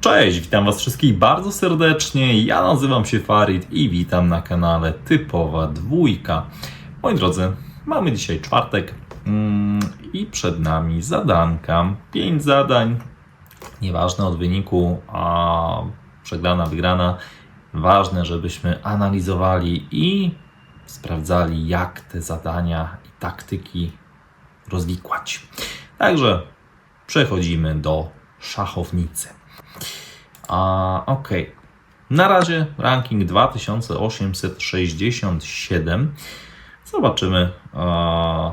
Cześć, witam Was wszystkich bardzo serdecznie. Ja nazywam się Farid i witam na kanale Typowa Dwójka. Moi drodzy, mamy dzisiaj czwartek mm, i przed nami zadanka. Pięć zadań, nieważne od wyniku, a przegrana, wygrana. Ważne, żebyśmy analizowali i sprawdzali, jak te zadania i taktyki rozwikłać. Także przechodzimy do szachownicy. A, okej. Na razie ranking 2867. Zobaczymy, a,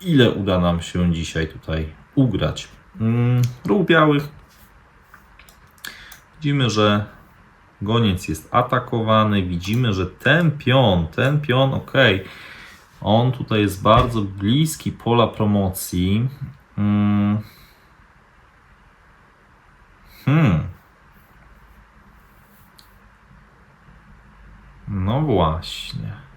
ile uda nam się dzisiaj tutaj ugrać. Mm, ruch białych. Widzimy, że goniec jest atakowany. Widzimy, że ten pion, ten pion, ok, on tutaj jest bardzo bliski pola promocji. Mm. Hmm. No właśnie.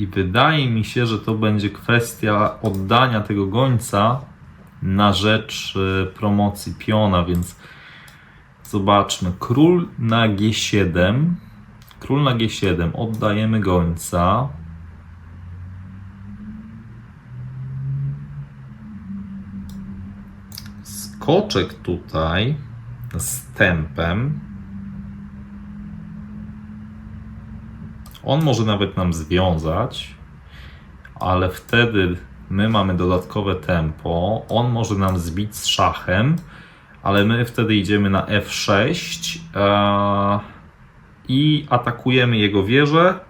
I wydaje mi się, że to będzie kwestia oddania tego gońca na rzecz e, promocji piona, więc zobaczmy. Król na G7. Król na G7. Oddajemy gońca. Skoczek tutaj z tempem. On może nawet nam związać, ale wtedy my mamy dodatkowe tempo. On może nam zbić z szachem, ale my wtedy idziemy na F6 e, i atakujemy jego wieżę.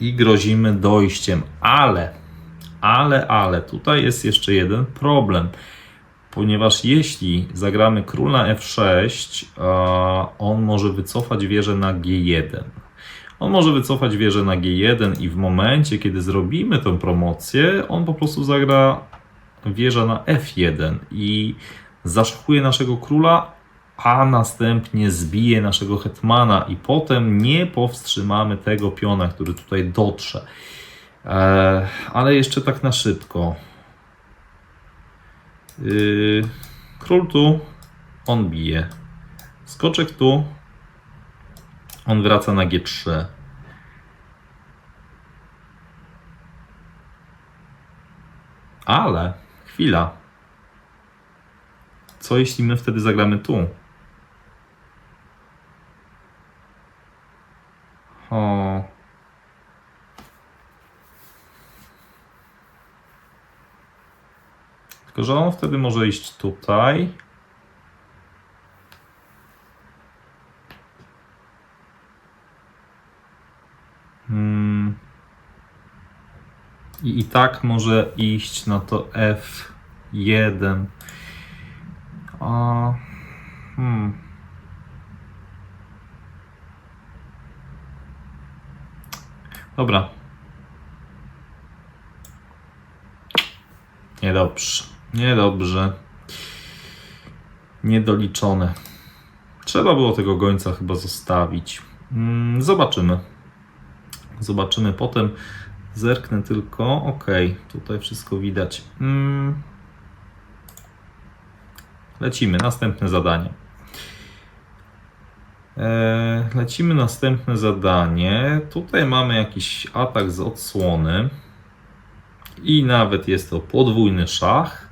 I grozimy dojściem, ale, ale, ale, tutaj jest jeszcze jeden problem, ponieważ jeśli zagramy król na F6, e, on może wycofać wieżę na G1. On może wycofać wieżę na G1 i w momencie, kiedy zrobimy tę promocję, on po prostu zagra wieża na F1 i zaszachuje naszego króla, a następnie zbije naszego hetmana i potem nie powstrzymamy tego piona, który tutaj dotrze. E, ale jeszcze tak na szybko. Yy, król tu, on bije. Skoczek tu, on wraca na G3. Ale, chwila. Co jeśli my wtedy zagramy tu? O. Tylko, że on wtedy może iść tutaj. Hmm. I, I tak może iść na to F1. A, hmm. Dobra. Niedobrze. Niedobrze. Niedoliczone. Trzeba było tego gońca chyba zostawić. Mm, Zobaczymy. Zobaczymy potem. Zerknę tylko. Ok, tutaj wszystko widać. Mm. Lecimy. Następne zadanie. E, Lecimy następne zadanie. Tutaj mamy jakiś atak z odsłony. I nawet jest to podwójny szach.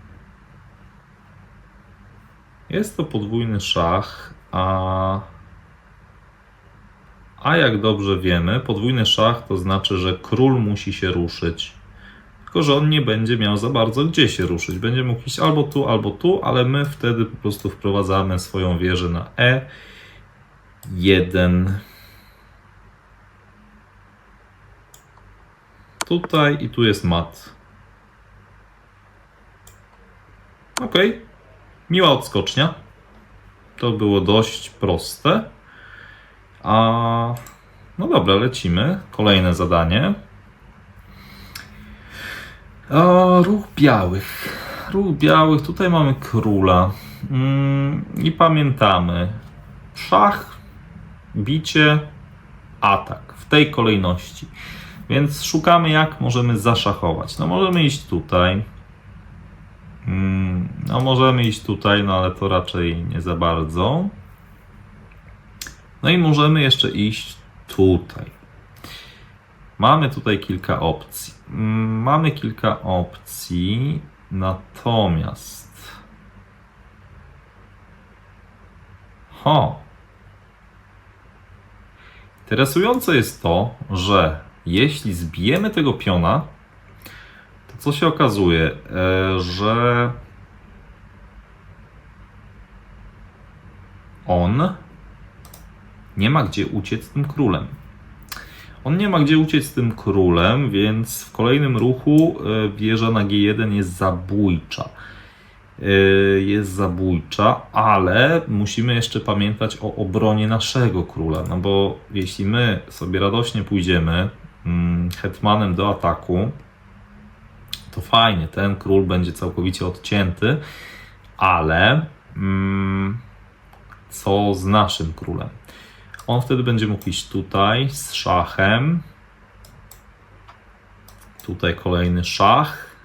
Jest to podwójny szach, a, a jak dobrze wiemy, podwójny szach to znaczy, że król musi się ruszyć. Tylko, że on nie będzie miał za bardzo gdzie się ruszyć. Będzie mógł iść albo tu, albo tu, ale my wtedy po prostu wprowadzamy swoją wieżę na E1. Tutaj i tu jest mat. Ok. Miła odskocznia. To było dość proste. A no dobra, lecimy. Kolejne zadanie. O, ruch białych. Ruch białych, tutaj mamy króla. Mm, I pamiętamy. Szach, bicie, atak. W tej kolejności. Więc szukamy, jak możemy zaszachować. No, możemy iść tutaj. Mm, No, możemy iść tutaj, no ale to raczej nie za bardzo. No i możemy jeszcze iść tutaj. Mamy tutaj kilka opcji. Mm, Mamy kilka opcji, natomiast. Ho. Interesujące jest to, że jeśli zbijemy tego piona, co się okazuje, e, że on nie ma gdzie uciec tym królem. On nie ma gdzie uciec tym królem, więc w kolejnym ruchu e, wieża na G1 jest zabójcza. E, Jest zabójcza, ale musimy jeszcze pamiętać o obronie naszego króla. No bo jeśli my sobie radośnie pójdziemy mm, hetmanem do ataku, to fajnie, ten król będzie całkowicie odcięty, ale mm, co z naszym królem? On wtedy będzie mógł iść tutaj z szachem. Tutaj kolejny szach.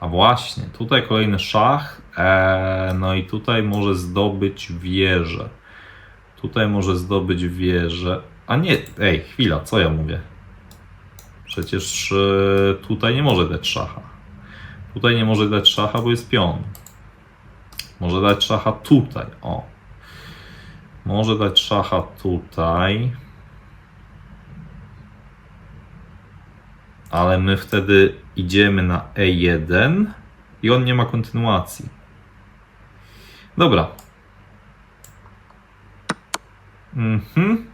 A właśnie, tutaj kolejny szach. Eee, no i tutaj może zdobyć wieżę. Tutaj może zdobyć wieżę. A nie, ej, chwila, co ja mówię? Przecież e, tutaj nie może dać szacha. Tutaj nie może dać szacha, bo jest pion. Może dać szacha tutaj, o. Może dać szacha tutaj. Ale my wtedy idziemy na E1 i on nie ma kontynuacji. Dobra. Mhm.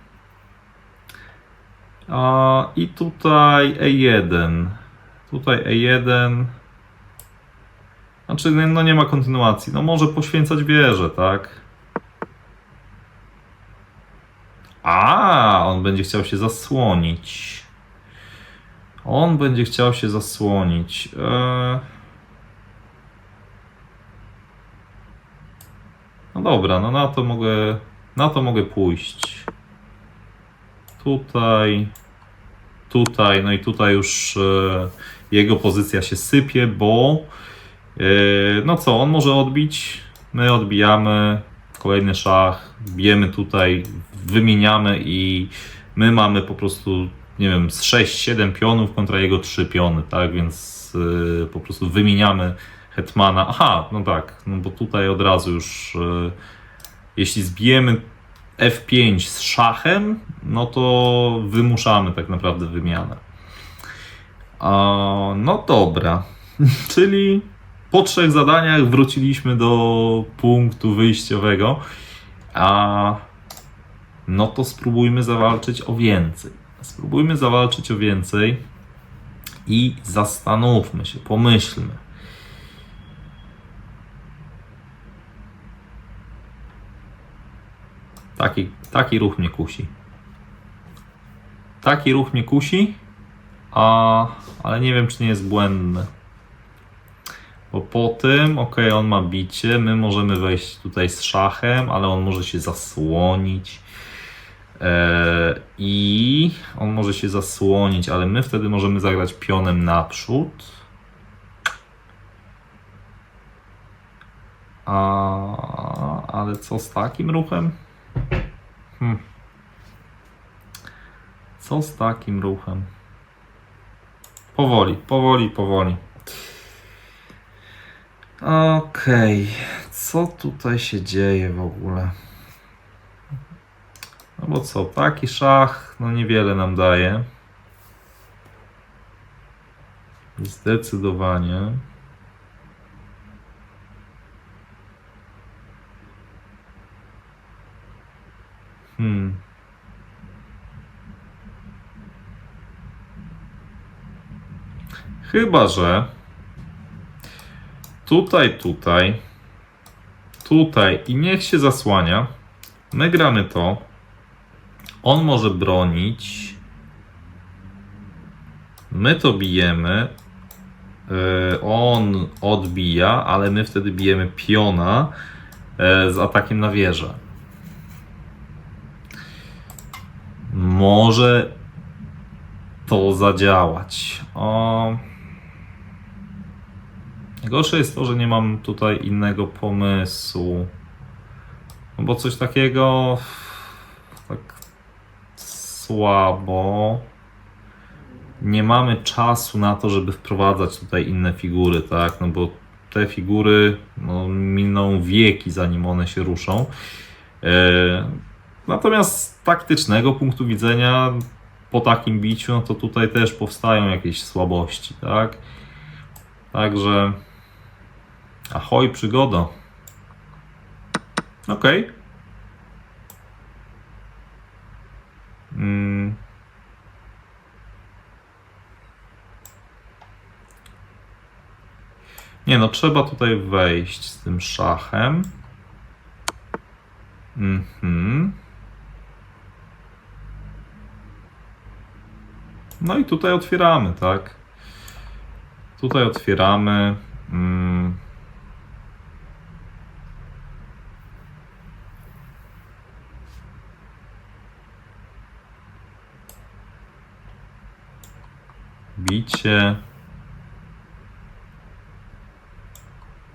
I tutaj E1. Tutaj E1. Znaczy, no nie ma kontynuacji. No może poświęcać wieżę, tak? A, on będzie chciał się zasłonić. On będzie chciał się zasłonić. Eee... No dobra, no na to mogę, na to mogę pójść. Tutaj, tutaj, no i tutaj już e, jego pozycja się sypie, bo e, no co, on może odbić, my odbijamy, kolejny szach, bijemy tutaj, wymieniamy i my mamy po prostu, nie wiem, z 6-7 pionów kontra jego 3 piony, tak, więc y, po prostu wymieniamy hetmana. Aha, no tak, no bo tutaj od razu już, jeśli zbijemy F5 z szachem, no to wymuszamy tak naprawdę wymianę. No dobra, czyli po trzech zadaniach wróciliśmy do punktu wyjściowego. A no to spróbujmy zawalczyć o więcej. Spróbujmy zawalczyć o więcej i zastanówmy się, pomyślmy. Taki, taki ruch mnie kusi. Taki ruch mnie kusi, a, ale nie wiem, czy nie jest błędny. Bo po tym, ok, on ma bicie, my możemy wejść tutaj z szachem, ale on może się zasłonić. Eee, I on może się zasłonić, ale my wtedy możemy zagrać pionem naprzód. A, ale co z takim ruchem? Hmm. Co z takim ruchem? Powoli, powoli, powoli. Okej, co tutaj się dzieje w ogóle? No bo co, taki szach, no niewiele nam daje. Zdecydowanie. Hmm. Chyba, że tutaj, tutaj, tutaj i niech się zasłania. My gramy to. On może bronić. My to bijemy. Yy, On odbija, ale my wtedy bijemy piona e, z atakiem na wieżę. Może to zadziałać. O... Gorsze jest to, że nie mam tutaj innego pomysłu. No bo coś takiego tak słabo. Nie mamy czasu na to, żeby wprowadzać tutaj inne figury, tak? No bo te figury no, miną wieki, zanim one się ruszą. E, natomiast z taktycznego punktu widzenia, po takim biciu, no to tutaj też powstają jakieś słabości, tak? Także ahoj, przygoda. Okej. Mm. Nie no, trzeba tutaj wejść z tym szachem. Mhm. No i tutaj otwieramy, tak? Tutaj otwieramy. Mm. Bicie.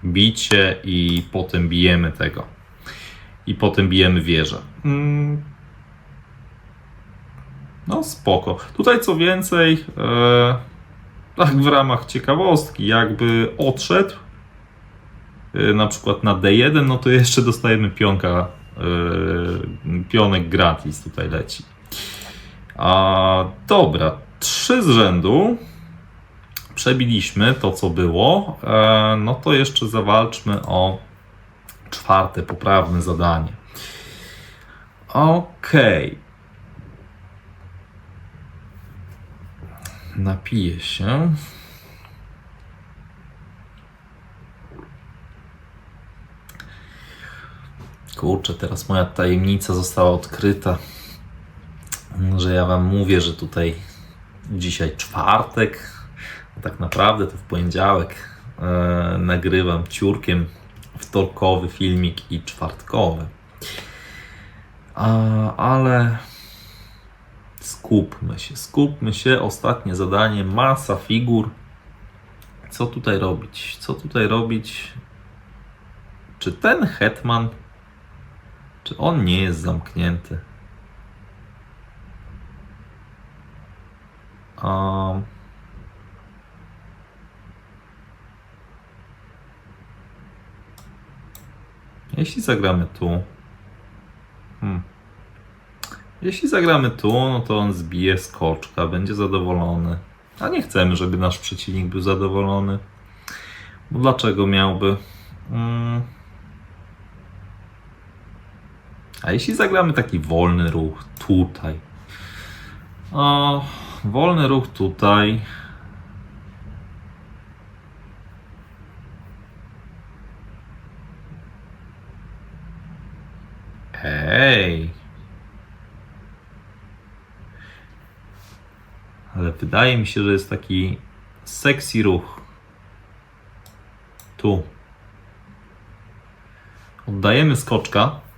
Bicie i potem bijemy tego. I potem bijemy wieżę. Mm. No spoko. Tutaj co więcej, e, tak w ramach ciekawostki, jakby odszedł e, na przykład na D1, no to jeszcze dostajemy pionka, e, pionek gratis tutaj leci. A dobra, trzy z rzędu przebiliśmy to, co było. E, no to jeszcze zawalczmy o czwarte poprawne zadanie. Okej. Napiję się. Kurczę, teraz moja tajemnica została odkryta. Że ja Wam mówię, że tutaj dzisiaj czwartek, a tak naprawdę to w poniedziałek e, nagrywam ciurkiem wtorkowy filmik i czwartkowy. A, ale skupmy się, skupmy się. Ostatnie zadanie, masa figur. Co tutaj robić? Co tutaj robić? Czy ten hetman, czy on nie jest zamknięty? Um, jeśli zagramy tu. Hmm. Jeśli zagramy tu, no to on zbije skoczka, będzie zadowolony. A nie chcemy, żeby nasz przeciwnik był zadowolony. Bo dlaczego miałby? Mm. A jeśli zagramy taki wolny ruch tutaj? O, wolny ruch tutaj. Hej. Ale wydaje mi się, że jest taki sexy ruch. Tu. Oddajemy skoczka.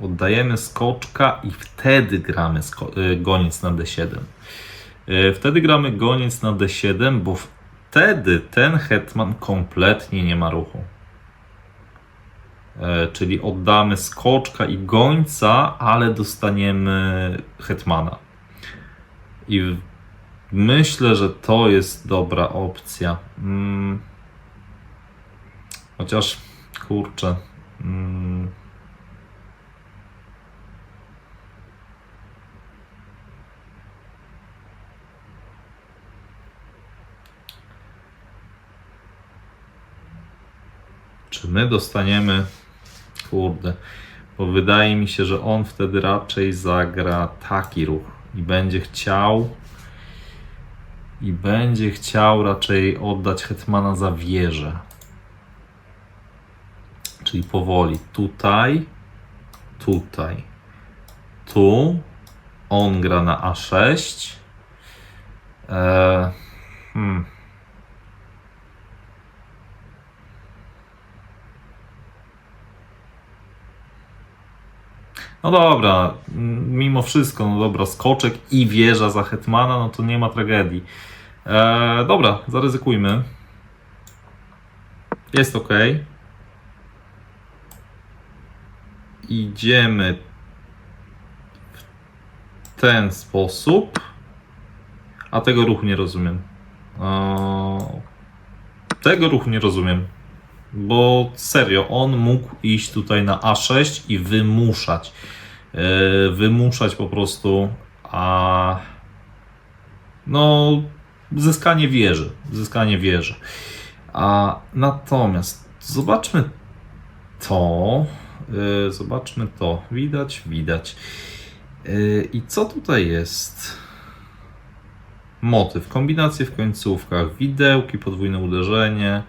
Oddajemy skoczka i wtedy gramy y, goniec na D7. Y, Wtedy gramy goniec na D7, bo wtedy ten hetman kompletnie nie ma ruchu. E, Czyli oddamy skoczka i gońca, ale dostaniemy hetmana. I myślę, że to jest dobra opcja. Mm. Chociaż, kurczę. Czy my dostaniemy. Kurde. Bo wydaje mi się, że on wtedy raczej zagra taki ruch i będzie chciał. I będzie chciał raczej oddać Hetmana za wieżę. Czyli powoli tutaj. tutaj. Tu. On gra na A6. Eee, hmm. No dobra, mimo wszystko, no dobra, skoczek i wieża za Hetmana, no to nie ma tragedii. Eee, dobra, zaryzykujmy. Jest ok. Idziemy w ten sposób. A tego ruchu nie rozumiem. Tego ruchu nie rozumiem. Bo serio, on mógł iść tutaj na A6 i wymuszać. Eee, wymuszać po prostu. A. No, zyskanie wieży. Zyskanie wieży. A natomiast zobaczmy to. Yy, zobaczmy to. Widać, widać. Yy, I co tutaj jest? Motyw, kombinacje w końcówkach, widełki, podwójne uderzenie,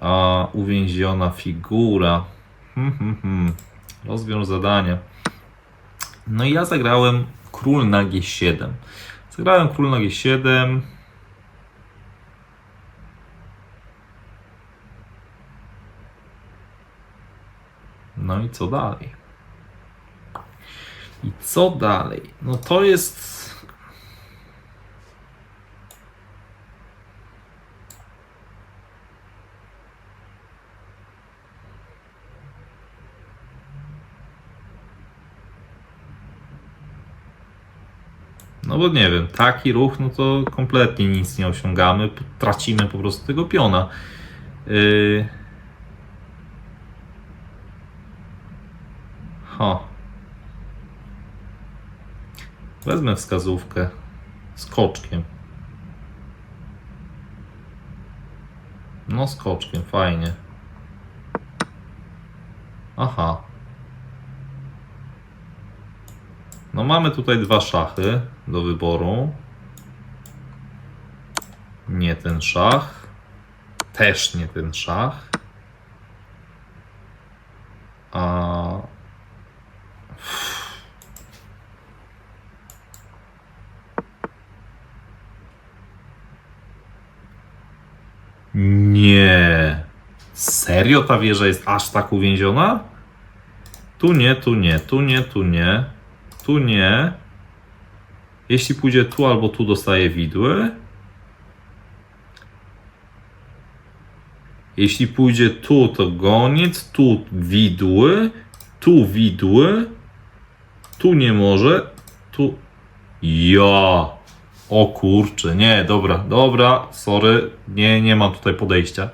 a uwięziona figura. Hmm, hmm, hmm. Rozwiąż zadanie. No i ja zagrałem król na G7. Zagrałem król na G7. No i co dalej? I co dalej? No to jest. Bo nie wiem, taki ruch, no to kompletnie nic nie osiągamy, tracimy po prostu tego piona. Yy... Ho. Wezmę wskazówkę skoczkiem. No skoczkiem, fajnie. Aha. No mamy tutaj dwa szachy do wyboru. Nie ten szach. Też nie ten szach. A Nie. Serio ta wieża jest aż tak uwięziona? Tu nie, tu nie, tu nie, tu nie, tu nie. Jeśli pójdzie tu albo tu dostaje widły. Jeśli pójdzie tu, to goniec, tu widły, tu widły, tu nie może, tu... Ja! O kurczę, nie, dobra, dobra, sorry, nie, nie mam tutaj podejścia.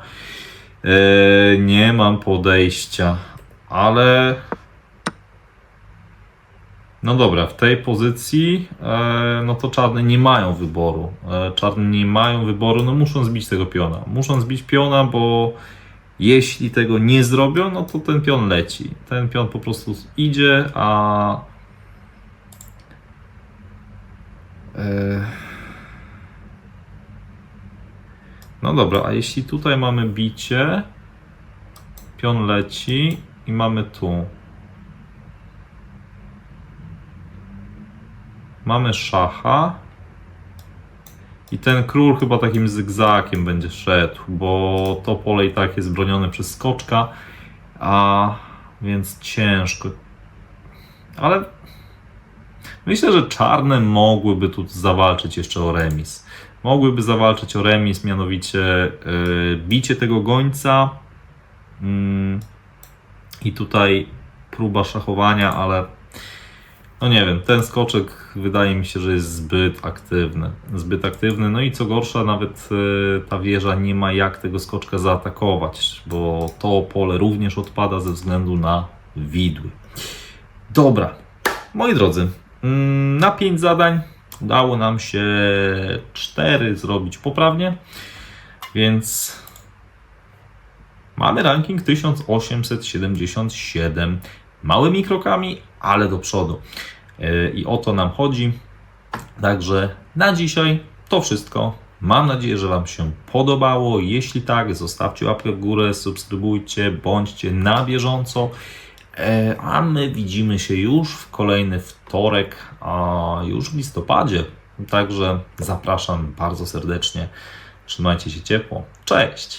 Eee, nie mam podejścia, ale... No dobra, w tej pozycji, e, no to czarne nie mają wyboru. E, czarne nie mają wyboru, no muszą zbić tego piona. Muszą zbić piona, bo jeśli tego nie zrobią, no to ten pion leci. Ten pion po prostu idzie, a. E, No dobra, a jeśli tutaj mamy bicie, pion leci i mamy tu. Mamy szacha. I ten król chyba takim zygzakiem będzie szedł, bo to pole i tak jest bronione przez skoczka, a więc ciężko. Ale myślę, że czarne mogłyby tu zawalczyć jeszcze o remis. Mogłyby zawalczyć o remis, mianowicie yy, bicie tego gońca mm, i tutaj próba szachowania, ale no nie wiem, ten skoczek wydaje mi się, że jest zbyt aktywny. Zbyt aktywny. No i co gorsza, nawet y, ta wieża nie ma jak tego skoczka zaatakować, bo to pole również odpada ze względu na widły. Dobra, moi drodzy, mm, na 5 zadań udało nam się 4 zrobić poprawnie, więc mamy ranking 1877. Małymi krokami, ale do przodu. Yy, I o to nam chodzi. Także na dzisiaj to wszystko. Mam nadzieję, że Wam się podobało. Jeśli tak, zostawcie łapkę w górę, subskrybujcie, bądźcie na bieżąco. E, A my widzimy się już w kolejny wtorek, a już w listopadzie. Także zapraszam bardzo serdecznie. Trzymajcie się ciepło. Cześć!